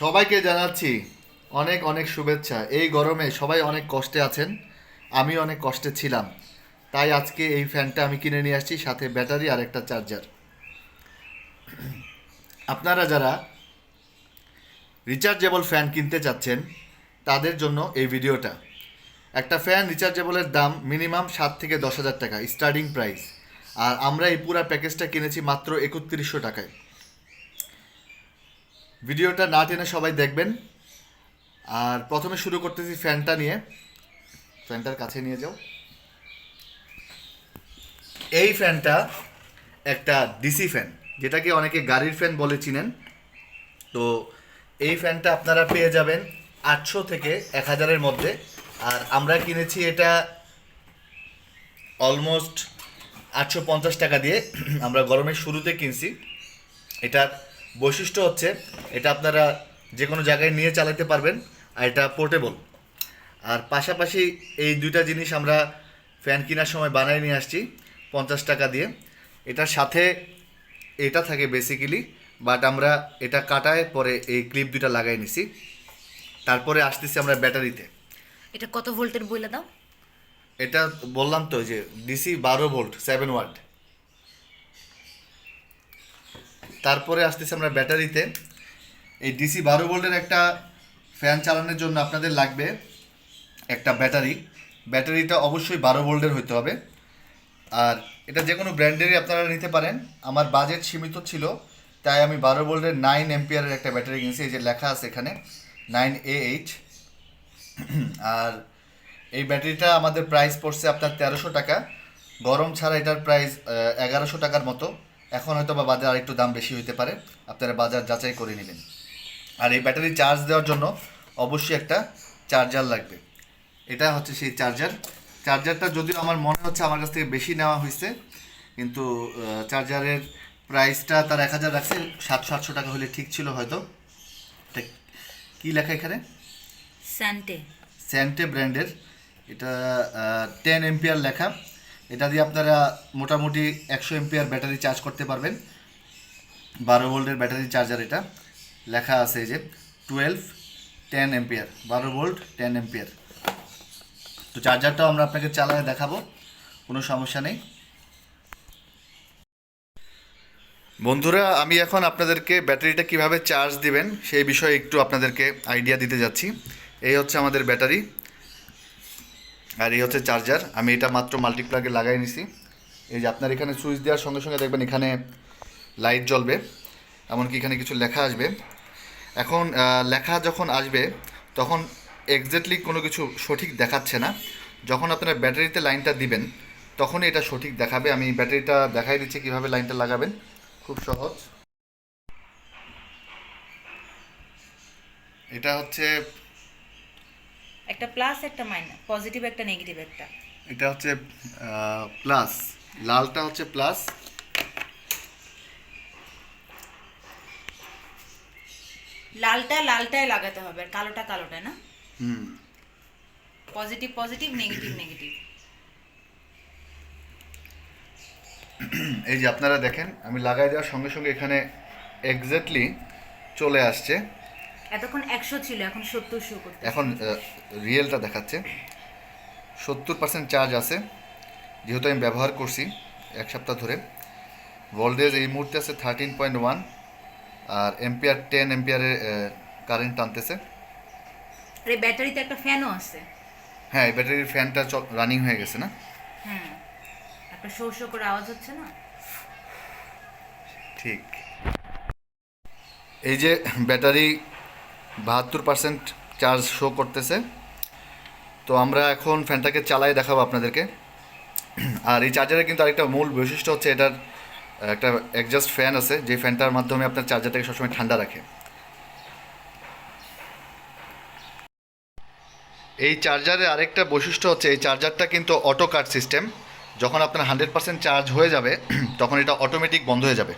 সবাইকে জানাচ্ছি অনেক অনেক শুভেচ্ছা। এই গরমে সবাই অনেক কষ্টে আছেন আমি অনেক কষ্টে ছিলাম। তাই আজকে এই ফ্যানটা আমি কিনে নিয়ে আসছি, সাথে ব্যাটারি আর একটা চার্জার। আপনারা যারা রিচার্জেবল ফ্যান কিনতে চাচ্ছেন, তাদের জন্য এই ভিডিওটা। একটা ফ্যান রিচার্জেবলের দাম মিনিমাম সাত থেকে দশ হাজার টাকা, স্টার্টিং প্রাইস। আর আমরা এই পুরো প্যাকেজটা কিনেছি মাত্র একত্রিশশো টাকায়। ভিডিওটা না টেনে সবাই দেখবেন। আর প্রথমে শুরু করতেছি ফ্যানটা নিয়ে। ফ্যানটার কাছে নিয়ে যাও। এই ফ্যানটা একটা ডিসি ফ্যান, যেটাকে অনেকে গাড়ির ফ্যান বলে চিনেন। তো এই ফ্যানটা আপনারা পেয়ে যাবেন আটশো থেকে এক হাজারের মধ্যে। আর আমরা কিনেছি এটা অলমোস্ট আটশো পঞ্চাশ টাকা দিয়ে। আমরা গরমের শুরুতে কিনছি। এটার বৈশিষ্ট্য হচ্ছে এটা আপনারা যে কোনো জায়গায় নিয়ে চালাতে পারবেন আর এটা পোর্টেবল আর পাশাপাশি এই দুইটা জিনিস আমরা ফ্যান কেনার সময় বানায় নিয়ে আসছি পঞ্চাশ টাকা দিয়ে। এটার সাথে এটা থাকে বেসিক্যালি বাট আমরা এটা কাটায় পরে এই ক্লিপ দুটা লাগাই নিছি। তারপরে আসতেছি আমরা ব্যাটারিতে। এটা কত ভোল্টের বইলে দাও? এটা বললাম তো যে ডিসি বারো ভোল্ট সেভেন ওয়াট তারপরে আসতেছি আমরা ব্যাটারিতে। এই ডিসি বারো ভোল্টের একটা ফ্যান চালানোর জন্য আপনাদের লাগবে একটা ব্যাটারি। ব্যাটারিটা অবশ্যই বারো ভোল্টের হতে হবে। আর এটা যে কোনো ব্র্যান্ডেরই আপনারা নিতে পারেন। আমার বাজেট সীমিত ছিল, তাই আমি বারো ভোল্টের নাইন এম্পিয়ারের একটা ব্যাটারি কিনছি। এই যে লেখা আছে এখানে নাইন এ এইচ আর এই ব্যাটারিটা আমাদের প্রাইস পড়ছে আপনার তেরোশো টাকা। গরম ছাড়া এটার প্রাইস এগারোশো টাকার মতো। এখন হয়তো বা বাজার আরেকটু দাম বেশি হতে পারে। আপনারা বাজার যাচাই করে নেবেন। আর এই ব্যাটারি চার্জ দেওয়ার জন্য অবশ্যই একটা চার্জার লাগবে। এটা হচ্ছে সেই চার্জার। চার্জারটা যদিও আমার মনে হচ্ছে আমার কাছ থেকে বেশি নেওয়া হয়েছে কিন্তু চার্জারের প্রাইসটা তার এক হাজার রাখছে সাতশো আটশো টাকা হলে ঠিক ছিল হয়তো। কী লেখা এখানে? স্যান্টে স্যান্টে ব্র্যান্ডের এটা টেন এম্পিয়ার লেখা। এটা দিয়ে আপনারা মোটামুটি একশো এম্পিয়ার ব্যাটারি চার্জ করতে পারবেন। বারো ভোল্টের ব্যাটারি চার্জার এটা। লেখা আছে যে টুয়েলভ টেন এম্পিয়ার বারো ভোল্ট টেন এম্পিয়ার তো চার্জারটাও আমরা আপনাকে চালায় দেখাবো, কোনো সমস্যা নেই। বন্ধুরা, আমি এখন আপনাদেরকে ব্যাটারিটা কীভাবে চার্জ দিবেন সেই বিষয়ে একটু আপনাদেরকে আইডিয়া দিতে যাচ্ছি। এই হচ্ছে আমাদের ব্যাটারি। আর এই হচ্ছে চার্জার আমি এটা মাত্র মাল্টিপ্লাগে লাগাই নিছি। এই যে আপনার এখানে সুইচ দেওয়ার সঙ্গে সঙ্গে দেখবেন এখানে লাইট জ্বলবে, এমনকি এখানে কিছু লেখা আসবে। এখন লেখা যখন আসবে, তখন এক্স্যাক্টলি কোনো কিছু সঠিক দেখাচ্ছে না। যখন আপনারা ব্যাটারিতে লাইনটা দিবেন, তখনই এটা সঠিক দেখাবে। আমি ব্যাটারিটা দেখাই দিচ্ছি কীভাবে লাইনটা লাগাবেন। খুব সহজ। এটা হচ্ছে একটা প্লাস একটা মাইনাস পজিটিভ একটা নেগেটিভ একটা। এটা হচ্ছে প্লাস লালটা হচ্ছে প্লাস লালটা লালটায় লাগাতে হবে আর কালোটা কালোটা না? হুম। পজিটিভ পজিটিভ নেগেটিভ নেগেটিভ এই যে আপনারা দেখেন আমি লাগাই দেওয়ার সঙ্গে সঙ্গে এখানে এক্স্যাক্টলি চলে আসছে। এতক্ষণ একশো ছিল এখন সত্তর শো করতে এখন রিয়েলটা দেখাচ্ছে। সত্তর পার্সেন্ট চার্জ আছে। যেহেতু আমি ব্যবহার করছি এক সপ্তাহ ধরে। ভোল্টেজ এই মুহূর্তে আছে থার্টিন পয়েন্ট ওয়ান আর এম্পিয়ার টেন এম্পিয়ারের কারেন্ট টানতেছে। আর এই ব্যাটারিতে একটা ফ্যানও আছে। হ্যাঁ এই ব্যাটারির ফ্যানটা রানিং হয়ে গেছে না? হ্যাঁ একটা শো শো করে আওয়াজ হচ্ছে না? ঠিক। এই যে ব্যাটারি বাহাত্তর পার্সেন্ট চার্জ শো করতেছে। তো আমরা এখন ফ্যানটাকে চালাই দেখাবো আপনাদেরকে। আর এই চার্জারের কিন্তু আরেকটা মূল বৈশিষ্ট্য হচ্ছে এটার একটা অ্যাডজাস্ট ফ্যান আছে, যে ফ্যানটার মাধ্যমে আপনার চার্জারটাকে সবসময় ঠান্ডা রাখে। এই চার্জারের আরেকটা বৈশিষ্ট্য হচ্ছে এই চার্জারটা কিন্তু অটো কাট সিস্টেম যখন আপনার হান্ড্রেড পার্সেন্ট চার্জ হয়ে যাবে, তখন এটা অটোমেটিক বন্ধ হয়ে যাবে।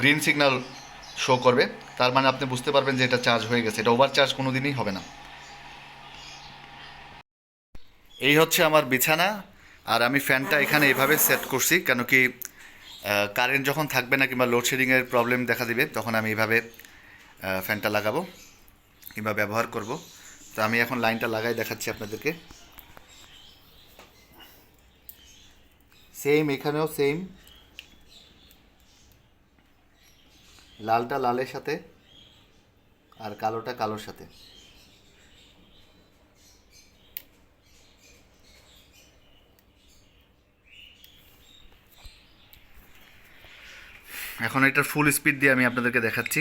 গ্রিন সিগন্যাল শো করবে। তার মানে আপনি বুঝতে পারবেন যে এটা চার্জ হয়ে গেছে। এটা ওভার চার্জ কোনো দিনই হবে না। এই হচ্ছে আমার বিছানা, আর আমি ফ্যানটা এখানে এভাবে সেট করছি, কেন কি কারেন্ট যখন থাকবে না কিংবা লোডশেডিংয়ের প্রবলেম দেখা দিবে, তখন আমি এইভাবে ফ্যানটা লাগাবো কিংবা ব্যবহার করব। তো আমি এখন লাইনটা লাগাই দেখাচ্ছি আপনাদেরকে। সেম এখানেও সেম লালটা লালের সাথে আর কালোটা কালোর সাথে। এখন এটার ফুল স্পিড দিয়ে আমি আপনাদেরকে দেখাচ্ছি।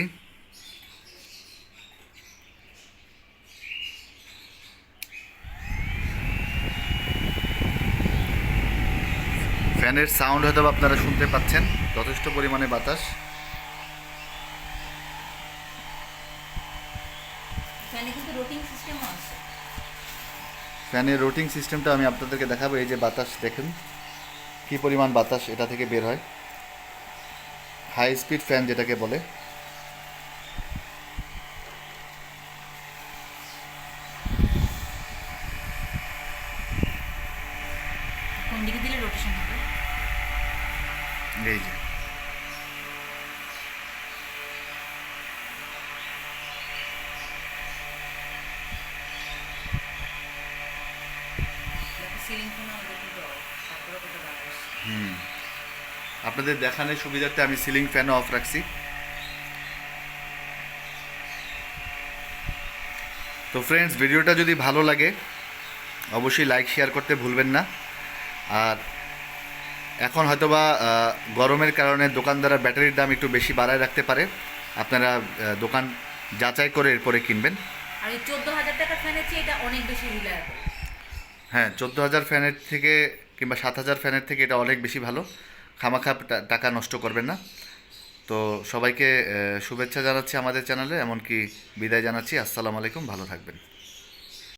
ফ্যানের সাউন্ড হয়তো আপনারা শুনতে পাচ্ছেন, যথেষ্ট পরিমাণে বাতাস। ফ্যানের রোটিং সিস্টেমটা আমি আপনাদেরকে দেখাবো, এই যে বাতাস দেখেন, কি পরিমাণ বাতাস এটা থেকে বের হয়। হাই স্পিড ফ্যান যেটাকে বলে কোন দিকে দিলে রোটেশন হবে এই যে সিলিং ফ্যানও আমাদের কিন্তু off, তারপরে কত বাতাস হুম আপনাদের দেখানোর সুবিধার্থে আমি সিলিং ফ্যানও অফ রাখছি। তো ফ্রেন্ডস ভিডিওটা যদি ভালো লাগে অবশ্যই লাইক শেয়ার করতে ভুলবেন না। আর এখন হয়তোবা গরমের কারণে দোকানদাররা ব্যাটারির দাম একটু বেশি বাড়ায় রাখতে পারে। আপনারা দোকান যাচাই করে এরপরে কিনবেন। আর এই চোদ্দ হাজার ফ্যানের চেয়ে এটা অনেক বেশি রিলায়েবল হ্যাঁ চোদ্দ হাজার ফ্যানের থেকে কিংবা সাত হাজার ফ্যানের থেকে এটা অনেক বেশি ভালো। খামাখা টাকা নষ্ট করবেন না। তো সবাইকে শুভেচ্ছা জানাচ্ছি আমাদের চ্যানেলে, এমনকি বিদায় জানাচ্ছি। আসসালামু আলাইকুম, ভালো থাকবেন।